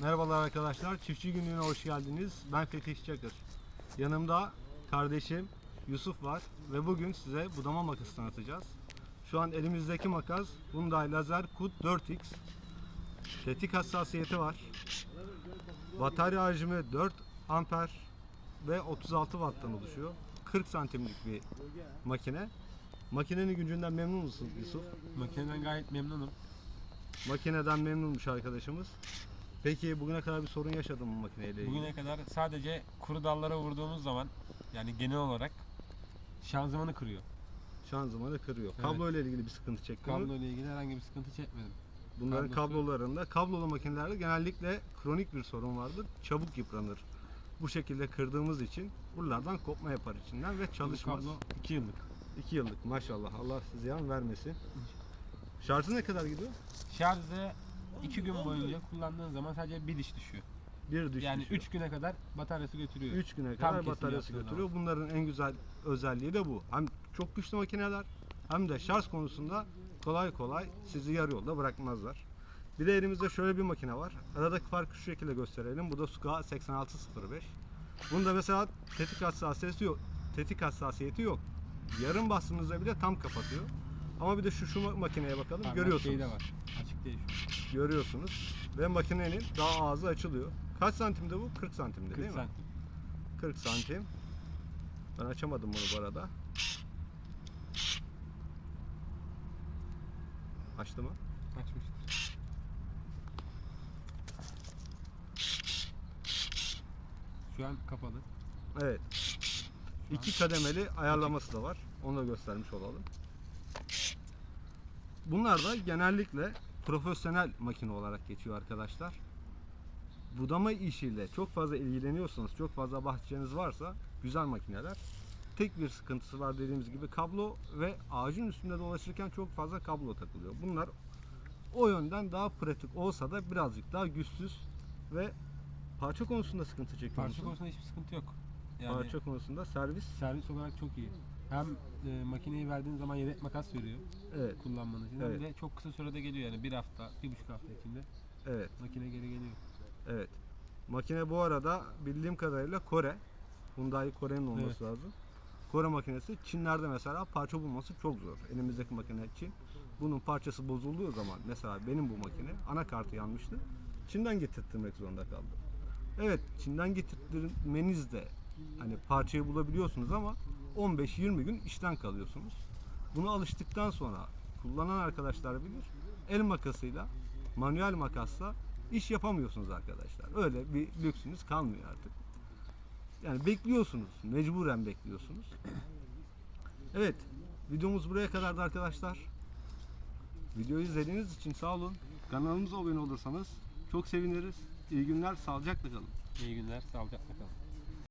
Merhabalar arkadaşlar. Çiftçi günlüğüne hoş geldiniz. Ben Fetih Çakır. Yanımda kardeşim Yusuf var ve bugün size budama makası tanıtacağız. Şu an elimizdeki makas Hyundai Lazer Kud 4X. Tetik hassasiyeti var. Batarya hacmi 4 amper ve 36 watttan oluşuyor. 40 santimlik bir makine. Makinenin gücünden memnun musun Yusuf? Makineden gayet memnunum. Makineden memnunmuş arkadaşımız. Peki bugüne kadar bir sorun yaşadın mı makineyle ilgili? Bugüne kadar sadece kuru dallara vurduğumuz zaman yani genel olarak şanzımanı kırıyor. Şanzımanı kırıyor. Evet. Kablo ile ilgili bir sıkıntı çekti mi? Kablo ile ilgili herhangi bir sıkıntı çekmedim. Bunların kablosu- kablolarında, kablolu makinelerde genellikle kronik bir sorun vardır. Çabuk yıpranır. Bu şekilde kırdığımız için buralardan kopma yapar içinden ve Bu çalışmaz. kablo 2 yıllık. 2 yıllık maşallah. Allah size yan vermesin. Şarjı ne kadar gidiyor? Şarjı 2 gün boyunca kullandığın zaman sadece bir diş düşüyor. Bir düş yani düşüyor. 3 güne kadar bataryası götürüyor. 3 güne Tam kadar kesim bataryası yaptığın götürüyor. Bunların en güzel özelliği de bu. Hem çok güçlü makineler hem de şarj konusunda kolay kolay sizi yarı yolda bırakmazlar. Bir de elimizde şöyle bir makine var. Aradaki farkı şu şekilde gösterelim. Bu da Suga 8605. Bunda mesela tetik hassasiyeti yok. Tetik hassasiyeti yok. Yarım bastığınızda bile tam kapatıyor. Ama bir de şu şu ma- makineye bakalım. Parmak Görüyorsunuz. şeyi de var. Açık değil şu. An. Görüyorsunuz. Ve makinenin daha ağzı açılıyor. Kaç santimde bu? 40 santimde 40 değil mi? santim. 40 santim. Ben açamadım bunu bu arada. Açtı mı? Açmıştır. Şu an kapalı. Evet. Şu İki kademeli ayarlaması da var. Onu da göstermiş olalım. Bunlar da genellikle profesyonel makine olarak geçiyor arkadaşlar. Budama işiyle çok fazla ilgileniyorsanız, çok fazla bahçeniz varsa güzel makineler. Tek bir sıkıntısı var dediğimiz gibi kablo ve ağacın üstünde dolaşırken çok fazla kablo takılıyor. Bunlar o yönden daha pratik olsa da birazcık daha güçsüz ve parça konusunda sıkıntı çekiyor Parça musun? konusunda hiçbir sıkıntı yok. Yani Parça konusunda servis servis olarak çok iyi. Hem e, makineyi verdiğin zaman yedek makas veriyor evet kullanmanız için. Evet. Hem de çok kısa sürede geliyor yani bir hafta, bir buçuk hafta içinde evet makine geri geliyor. Evet. Makine bu arada bildiğim kadarıyla Kore. Hyundai Kore'nin olması Evet. lazım. Kore makinesi Çinlerde mesela parça bulması çok zor. Elimizdeki makine Çin. Bunun parçası bozulduğu zaman mesela benim bu makine anakartı yanmıştı. Çin'den getirttirmek zorunda kaldım. Evet Çin'den getirtmeniz de hani parçayı bulabiliyorsunuz ama 15-20 gün işten kalıyorsunuz. Buna alıştıktan sonra kullanan arkadaşlar bilir. El makasıyla, manuel makasla iş yapamıyorsunuz arkadaşlar. Öyle bir lüksünüz kalmıyor artık. Yani bekliyorsunuz. Mecburen bekliyorsunuz. Evet. Videomuz buraya kadardı arkadaşlar. Videoyu izlediğiniz için sağ olun. Kanalımıza abone olursanız çok seviniriz. İyi günler, sağlıcakla kalın. İyi günler, sağlıcakla kalın.